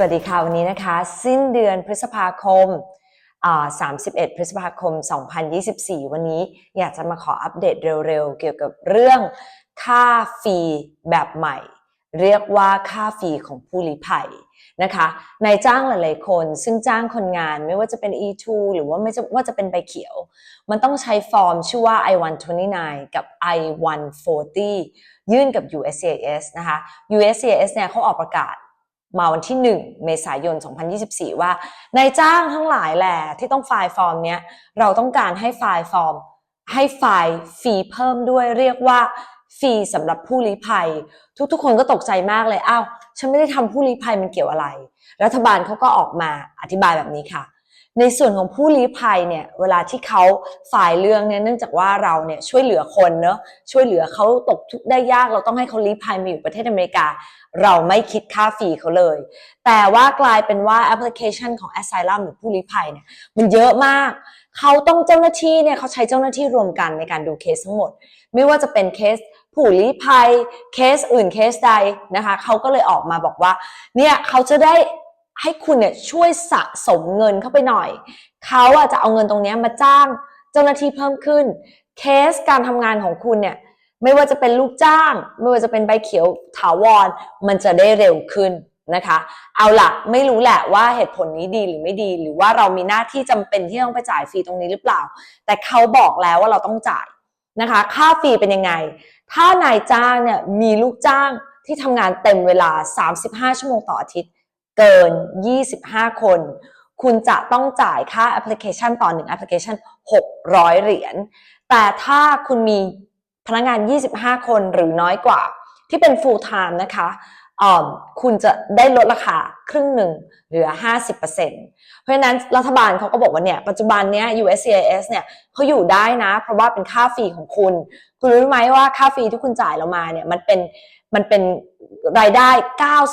สวัสดีค่ะวันนี้นะคะ สิ้นเดือนพฤษภาคมอ่า31 พฤษภาคม 2024 วันนี้อยากจะมาขออัปเดตเร็วๆ เกี่ยวกับเรื่องค่าฟรีแบบใหม่ เรียกว่าค่าฟรีของผู้ลี้ภัยนะคะนายจ้างหลายๆคน ซึ่งจ้างคนงานไม่ว่าจะเป็น E2 หรือว่าไม่ว่าจะเป็นใบเขียว มันต้องใช้ฟอร์มชื่อว่า I-129 กับ I-140 ยื่นกับ USCIS นะคะ USCIS เนี่ยเขาออกประกาศ มาวันที่ 1 เมษายน 2024 ว่านายจ้างทั้งหลายแหละที่ต้องไฟล์ฟอร์มเนี้ยเราต้องการให้ไฟล์ฟอร์ม ให้ไฟล์ฟรีเพิ่มด้วยเรียกว่าฟรีสำหรับผู้ลี้ภัย ทุกๆ คนก็ตกใจมากเลยอ้าวฉันไม่ได้ทำผู้ลี้ภัยมันเกี่ยวอะไร รัฐบาลเขาก็ออกมาอธิบายแบบนี้ค่ะ ในส่วนของผู้ลี้ภัยเนี่ยเวลาที่เขาฝ่ายเรื่องเนี่ยเนื่องจากว่าเราเนี่ยช่วยเหลือคนเนอะช่วยเหลือเขาตกทุกข์ได้ยากเราต้องให้เขาลี้ภัยมาอยู่ประเทศอเมริกา เราไม่คิดค่าฟรีเขาเลย แต่ว่ากลายเป็นว่าแอปพลิเคชันของ Asylum หรือผู้ลี้ภัยเนี่ยมันเยอะมากเขาต้องเจ้าหน้าที่เนี่ยเขาใช้เจ้าหน้าที่รวมกันในการดูเคสทั้งหมด ไม่ว่าจะเป็นเคสผู้ลี้ภัยเคสอื่นเคสใดนะคะเขาก็เลยออกมาบอกว่าเนี่ยเขาจะได้ ให้คุณเนี่ยช่วยสะสมเงินเข้าไปหน่อย เขาอะจะเอาเงินตรงนี้มาจ้างเจ้าหน้าที่เพิ่มขึ้น เคสการทำงานของคุณเนี่ยไม่ว่าจะเป็นลูกจ้าง ไม่ว่าจะเป็นใบเขียวถาวร มันจะได้เร็วขึ้นนะคะ เอาล่ะไม่รู้แหละว่าเหตุผลนี้ดีหรือไม่ดี หรือว่าเรามีหน้าที่จำเป็นที่ต้องไปจ่ายฟรีตรงนี้หรือเปล่า แต่เขาบอกแล้วว่าเราต้องจ่ายนะคะ ค่าฟรีเป็นยังไง ถ้านายจ้างเนี่ยมีลูกจ้างที่ทำงานเต็มเวลา 35 ชั่วโมงต่ออาทิตย์ เกิน 25 คน คุณจะต้องจ่ายค่าแอปพลิเคชันต่อหนึ่งแอปพลิเคชัน 600 เหรียญ แต่ถ้าคุณมีพนักงาน 25 คนหรือน้อยกว่าที่เป็น full time นะคะ คุณจะได้ลดราคาครึ่งหนึ่งเหลือ 50%เพราะฉะนั้นรัฐบาลเขาก็บอกว่าเนี่ยปัจจุบันเนี้ย USCIS เนี่ยเขาอยู่ได้นะ เพราะว่าเป็นค่าฟรีของคุณ คุณรู้ไหมว่าค่าฟรีที่คุณจ่ายเรามาเนี่ยมันเป็นมันเป็นรายได้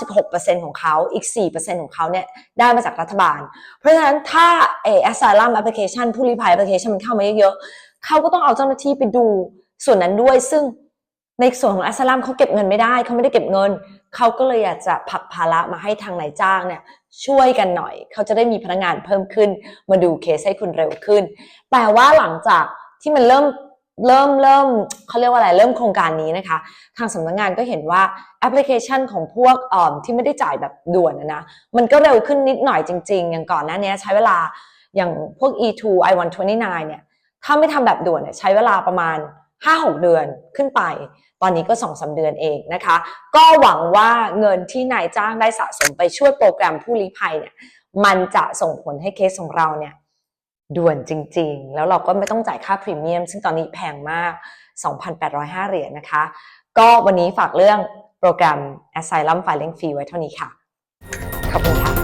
96%ของเขา อีก 4%ของเขาเนี่ยได้มาจากรัฐบาล เพราะฉะนั้นถ้าเอ Asylum Application ผู้ลี้ภัย Application มันเข้ามาเยอะๆเขาก็ต้องเอาเจ้าหน้าที่ไปดูส่วนนั้นด้วยซึ่ง ในส่วนของ Asylum เขาเก็บเงินไม่ได้เขาไม่ได้เก็บเงินเขาก็เลยอยากจะผักภาระมาให้ทางนายจ้างเนี่ยช่วยกันหน่อย เขาจะได้มีพนักงานเพิ่มขึ้น มาดูเคสให้คุณเร็วขึ้น แต่ว่าหลังจากที่มันเริ่มเริ่มเริ่มเขาเรียกว่าอะไรเริ่มโครงการนี้นะคะ ทางสำนักงานก็เห็นว่าแอปพลิเคชันของพวกอ่อที่ไม่ได้จ่ายแบบด่วนนะนะมันก็เร็วขึ้นนิดหน่อยจริง ๆ อย่างก่อนหน้านี้ใช้เวลาอย่างพวก E2 I129 เนี่ยถ้าไม่ทำแบบด่วนเนี่ยใช้เวลาประมาณ 5-6 เดือนขึ้นไป ตอนนี้ก็2อสเดือนเองนะคะ ก็หวังว่าเงินที่นายจ้างได้สะสมไปช่วยโปรแกรมผู้ลี้ภัยเนี่ยมันจะส่งผลให้เคสของเราเนี่ยด่วนจริงๆ แล้วเราก็ไม่ต้องจ่ายค่าพรีเมียม ซึ่งตอนนี้แพงมาก 2,805 เหรียญนะคะ ก็วันนี้ฝากเรื่องโปรแกรม Asylum Filing Fee ไว้เท่านี้ค่ะ ขอบคุณค่ะ